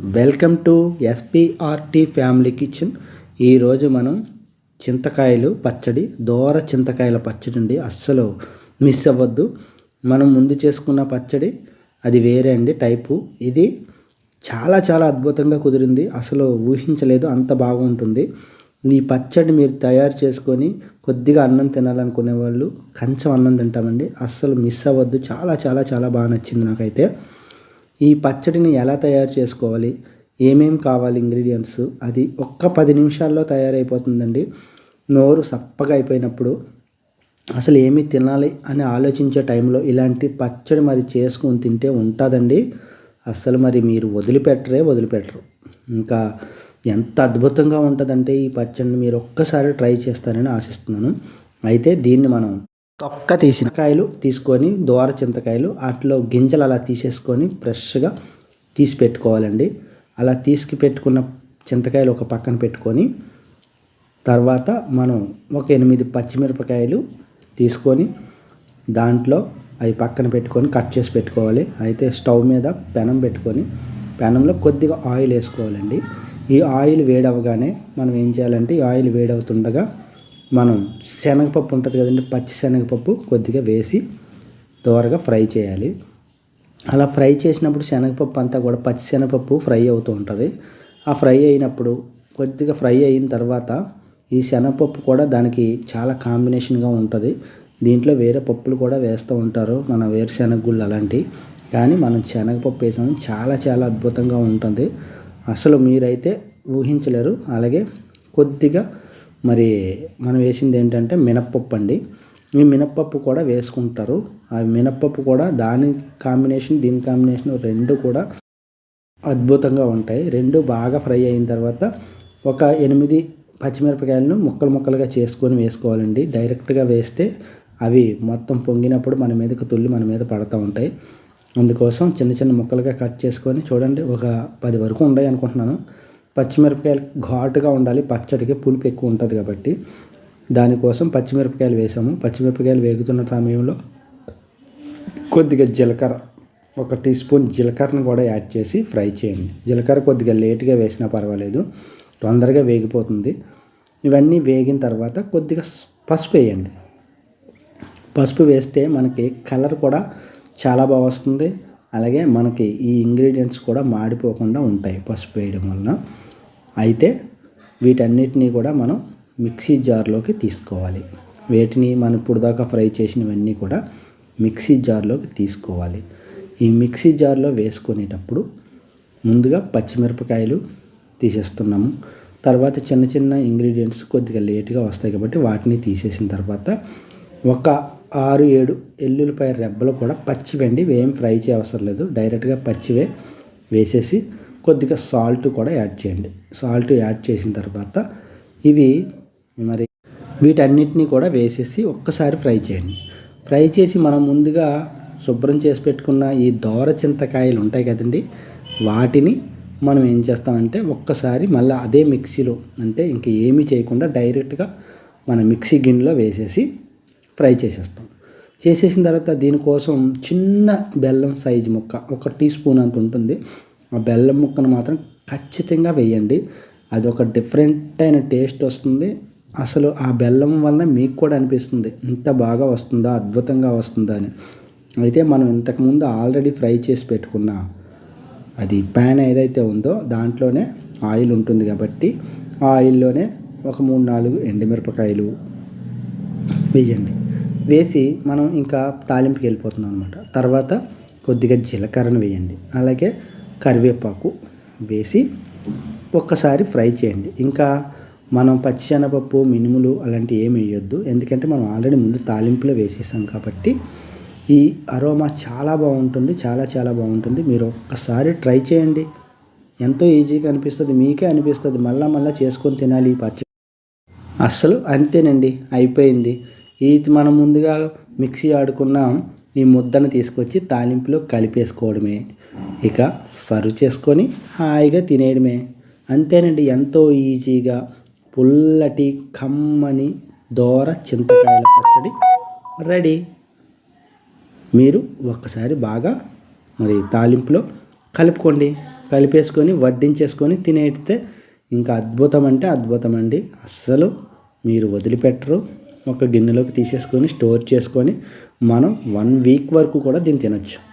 Welcome to SPRT family kitchen. ఈరోజు మనం చింతకాయలు పచ్చడి దోర చింతకాయల పచ్చడి అండి. అస్సలు మిస్ అవ్వద్దు. మనం ముందు చేసుకున్న పచ్చడి అది వేరే అండి టైపు. ఇది చాలా చాలా అద్భుతంగా కుదిరింది. అసలు ఊహించలేదు అంత బాగుంటుంది. ఈ పచ్చడి మీరు తయారు చేసుకొని కొద్దిగా అన్నం తినాలనుకునే వాళ్ళు కంచం అన్నం తింటామండి. అస్సలు మిస్ అవ్వద్దు. చాలా చాలా చాలా బాగా నచ్చింది నాకైతే. ఈ పచ్చడిని ఎలా తయారు చేసుకోవాలి? ఏమేం కావాలి ఇంగ్రీడియంట్స్? అది ఒక్క పది నిమిషాల్లో తయారైపోతుందండి. నోరు సప్పగా అయిపోయినప్పుడు అసలు ఏమి తినాలి అని ఆలోచించే టైంలో ఇలాంటి పచ్చడి మరి చేసుకొని తింటే ఉంటుందండి. అసలు మరి మీరు వదిలిపెట్టరే వదిలిపెట్టరు. ఇంకా ఎంత అద్భుతంగా ఉంటుందంటే ఈ పచ్చడిని మీరు ఒక్కసారి ట్రై చేస్తారని ఆశిస్తున్నాను. అయితే దీన్ని మనం తొక్క తీసిన కాయలు తీసుకొని దోర చింతకాయలు వాటిలో గింజలు అలా తీసేసుకొని ఫ్రెష్గా తీసి పెట్టుకోవాలండి. అలా తీసుకు పెట్టుకున్న చింతకాయలు ఒక పక్కన పెట్టుకొని తర్వాత మనం ఒక ఎనిమిది పచ్చిమిరపకాయలు తీసుకొని దాంట్లో అవి పక్కన పెట్టుకొని కట్ చేసి పెట్టుకోవాలి. అయితే స్టవ్ మీద పెనం పెట్టుకొని పెనంలో కొద్దిగా ఆయిల్ వేసుకోవాలండి. ఈ ఆయిల్ వేడవగానే మనం ఏం చేయాలంటే ఈ ఆయిల్ వేడవుతుండగా మనం శనగపప్పు ఉంటుంది కదండి పచ్చి శనగపప్పు కొద్దిగా వేసి దోరగా ఫ్రై చేయాలి. అలా ఫ్రై చేసినప్పుడు శనగపప్పు అంతా కూడా పచ్చి శనగపప్పు ఫ్రై అవుతూ ఉంటుంది. ఆ ఫ్రై అయినప్పుడు కొద్దిగా ఫ్రై అయిన తర్వాత ఈ శనగపప్పు కూడా దానికి చాలా కాంబినేషన్గా ఉంటుంది. దీంట్లో వేరే పప్పులు కూడా వేస్తూ ఉంటారు మన వేరుశెనగ గుళ్ళు అలాంటివి కానీ మనం శనగపప్పు వేసాం చాలా చాలా అద్భుతంగా ఉంటుంది. అసలు మీరైతే ఊహించలేరు అలాగే కొద్దిగా మరి మనం వేసింది ఏంటంటే మినప్పప్పు అండి. ఈ మినప్పప్పు కూడా వేసుకుంటారు. ఆ మినప్పప్పు కూడా దాని కాంబినేషన్ దీని కాంబినేషన్ రెండు కూడా అద్భుతంగా ఉంటాయి. రెండు బాగా ఫ్రై అయిన తర్వాత ఒక ఎనిమిది పచ్చిమిరపకాయలను ముక్కలు ముక్కలుగా చేసుకొని వేసుకోవాలండి. డైరెక్ట్గా వేస్తే అవి మొత్తం పొంగినప్పుడు మన మీదకి తుల్లి మన మీద పడుతూ ఉంటాయి. అందుకోసం చిన్న చిన్న ముక్కలుగా కట్ చేసుకొని చూడండి ఒక పది వరకు ఉన్నాయి అనుకుంటున్నాను. పచ్చిమిరపకాయలు ఘాటుగా ఉండాలి పచ్చడికి పులుపు ఎక్కువ ఉంటుంది కాబట్టి. దానికోసం పచ్చిమిరపకాయలు వేసాము. పచ్చిమిరపకాయలు వేగుతున్న సమయంలో కొద్దిగా జీలకర్ర ఒక టీ స్పూన్ జీలకర్రను కూడా యాడ్ చేసి ఫ్రై చేయండి. జీలకర్ర కొద్దిగా లేట్గా వేసినా పర్వాలేదు తొందరగా వేగిపోతుంది. ఇవన్నీ వేగిన తర్వాత కొద్దిగా పసుపు వేయండి. పసుపు వేస్తే మనకి కలర్ కూడా చాలా బాగా వస్తుంది. అలాగే మనకి ఈ ఇంగ్రీడియంట్స్ కూడా మాడిపోకుండా ఉంటాయి పసుపు వేయడం వలన. అయితే వీటన్నిటినీ కూడా మనం మిక్సీ జార్లోకి తీసుకోవాలి. వేటిని మనం ఇప్పుడు దాకా ఫ్రై చేసినవన్నీ కూడా మిక్సీ జార్లోకి తీసుకోవాలి. ఈ మిక్సీ జార్లో వేసుకునేటప్పుడు ముందుగా పచ్చిమిరపకాయలు తీసేస్తున్నాము. తర్వాత చిన్న చిన్న ఇంగ్రీడియంట్స్ కొద్దిగా లేట్గా వస్తాయి కాబట్టి వాటిని తీసేసిన తర్వాత ఒక ఆరు ఏడు ఎల్లుల్లిపాయ రెబ్బలు కూడా పచ్చివండి ఏం ఫ్రై చేయవసరం లేదు. డైరెక్ట్గా పచ్చివే వేసేసి కొద్దిగా సాల్ట్ కూడా యాడ్ చేయండి. సాల్ట్ యాడ్ చేసిన తర్వాత ఇవి మరి వీటన్నిటిని కూడా వేసేసి ఒక్కసారి ఫ్రై చేయండి. ఫ్రై చేసి మనం ముందుగా శుభ్రం చేసి పెట్టుకున్న ఈ దోర చింతకాయలు ఉంటాయి కదండి వాటిని మనం ఏం చేస్తామంటే ఒక్కసారి మళ్ళీ అదే మిక్సీలో అంటే ఇంక ఏమీ చేయకుండా డైరెక్ట్గా మన మిక్సీ గిన్నెలో వేసేసి ఫ్రై చేసేస్తాం. చేసేసిన తర్వాత దీనికోసం చిన్న బెల్లం సైజు ముక్క ఒక టీ స్పూన్ అంత ఉంటుంది. ఆ బెల్లం ముక్కను మాత్రం ఖచ్చితంగా వేయండి. అది ఒక డిఫరెంట్ అయిన టేస్ట్ వస్తుంది. అసలు ఆ బెల్లం వలన మీకు కూడా అనిపిస్తుంది ఇంత బాగా వస్తుందా అద్భుతంగా వస్తుందా అని. అయితే మనం ఇంతకుముందు ఆల్రెడీ ఫ్రై చేసి పెట్టుకున్న అది ప్యాన్ ఏదైతే ఉందో దాంట్లోనే ఆయిల్ ఉంటుంది కాబట్టి ఆ ఆయిల్లోనే ఒక మూడు నాలుగు ఎండుమిరపకాయలు వేయండి. వేసి మనం ఇంకా తాలింపుకి వెళ్ళిపోతున్నాం అనమాట తర్వాత కొద్దిగా జీలకర్రను వేయండి. అలాగే కరివేపాకు వేసి ఒక్కసారి ఫ్రై చేయండి. ఇంకా మనం పచ్చిశనగపప్పు మినుములు అలాంటివి ఏమి వేయొద్దు. ఎందుకంటే మనం ఆల్రెడీ ముందు తాలింపులో వేసేసాం కాబట్టి ఈ అరోమా చాలా బాగుంటుంది చాలా చాలా బాగుంటుంది. మీరు ఒక్కసారి ట్రై చేయండి. ఎంతో ఈజీగా అనిపిస్తుంది మీకే అనిపిస్తుంది. మళ్ళా మళ్ళీ చేసుకొని తినాలి ఈ పచ్చి అస్సలు అంతేనండి. అయిపోయింది. ఈ మనం ముందుగా మిక్సీ ఆడుకున్న. ఈ ముద్దను తీసుకొచ్చి తాలింపులో కలిపేసుకోవడమే. ఇక సర్వ్ చేసుకొని హాయిగా తినేయడమే. అంతేనండి ఎంతో ఈజీగా పుల్లటి కమ్మని దోర చింతకాయల పచ్చడి రెడీ. మీరు ఒక్కసారి బాగా మరి తాలింపులో కలుపుకోండి. కలిపేసుకొని వడ్డించేసుకొని తినేస్తే ఇంకా అద్భుతం అంటే అద్భుతం అండి అస్సలు మీరు వదిలిపెట్టరు. ఒక గిన్నెలోకి తీసేసుకొని స్టోర్ చేసుకొని మనం వన్ వీక్ వరకు కూడా దీన్ని తినచ్చు.